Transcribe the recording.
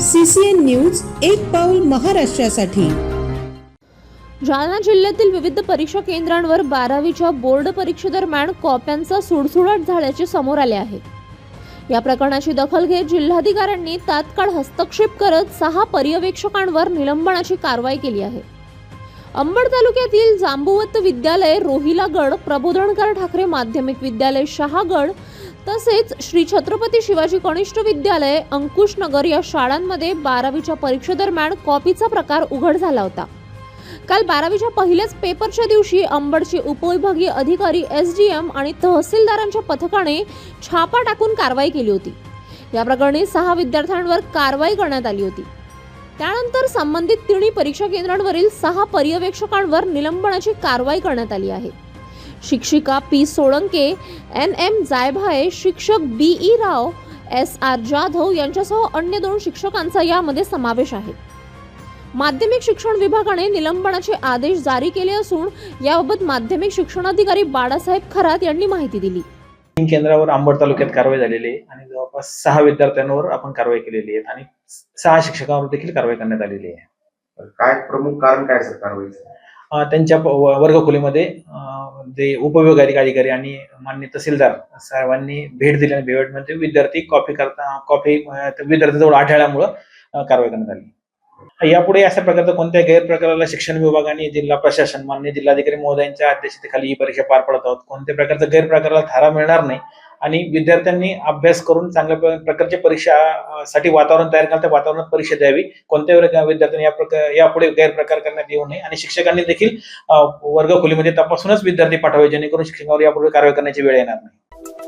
CCN news एक पाऊल महाराष्ट्रासाठी. जालना जिल्ह्यातील विविध परीक्षा केंद्रांवर बारावीच्या बोर्ड परीक्षेदरम्यान कॉप्यांचा सुडसुडाट झाल्याचे समोर आले आहे. या प्रकरणाची दखल घेत जिल्हाधिकाऱ्यांनी तात्काळ हस्तक्षेप करत सहा पर्यवेक्षकांवर निलंबनाची कारवाई केली आहे. अंबड तालुक्यातील जांबुवत विद्यालय रोहिलागड प्रबोधनकार ठाकरे माध्यमिक विद्यालय शहागड तसेच श्री छत्रपती शिवाजी कनिष्ठ विद्यालय अंकुशनगर या शाळांमध्ये बारावीच्या परीक्षेदरम्यान कॉपीचा प्रकार उघड झाला होता. काल बारावीच्या पहिल्याच पेपरच्या दिवशी अंबडचे उपविभागीय अधिकारी एस डी एम आणि तहसीलदारांच्या पथकाने छापा टाकून कारवाई केली होती. या प्रकरणी सहा विद्यार्थ्यांवर कारवाई करण्यात आली होती. त्यानंतर संबंधित तिन्ही परीक्षा केंद्रांवरील सहा पर्यवेक्षकांवर निलंबनाची कारवाई करण्यात आली आहे. शिक्षिका P Solanke N M Jaybhaye शिक्षक B E Rao S R Jadhav यांच्यासह अन्य दोन शिक्षकांचा यामध्ये समावेश आहे. माध्यमिक शिक्षण विभागाने निलंबनाचे आदेश जारी केले असून याबाबत माध्यमिक शिक्षणाधिकारी बाळासाहेब खरात यांनी माहिती दिली. तीन केंद्रावर अंबड तालुक्यात कारवाई झालेली आहे आणि जवळपास सहा विद्यार्थ्यांवर आपण कारवाई केलेली आहे आणि सहा शिक्षकांवर देखील कारवाई करण्यात आलेली आहे. काय प्रमुख कारण काय सर कारवाईचं? त्यांच्या व- वर्गखोलीमध्ये जे उपविभागाधिक अधिकारी आणि मान्य तहसीलदार साहेबांनी भेट दिली आणि म्हणजे विद्यार्थी कॉपी करता कॉपी विद्यार्थ्याजवळ आढळल्यामुळं कारवाई करण्यात आली. यापुढे अशा प्रकारचा कोणत्या गैरप्रकाराला शिक्षण विभागाने जिल्हा प्रशासन मान्य जिल्हाधिकारी महोदयांच्या अध्यक्षतेखाली ही परीक्षा पार पडत आहोत. कोणत्या प्रकारचा गैरप्रकाराला थारा मिळणार नाही आणि विद्यार्थ्यांनी अभ्यास करून चांगल्या प्रकारच्या परीक्षा साठी वातावरण तयार करून त्या वातावरणात परीक्षा द्यावी. कोणत्या विद्यार्थ्यांनी या प्रकार यापुढे गैरप्रकार करण्यात येऊ नये आणि शिक्षकांनी देखील वर्गखोलीमध्ये तपासूनच विद्यार्थी पाठवावे जेणेकरून शिक्षकांवर यापुढे कारवाई करण्याची वेळ येणार नाही.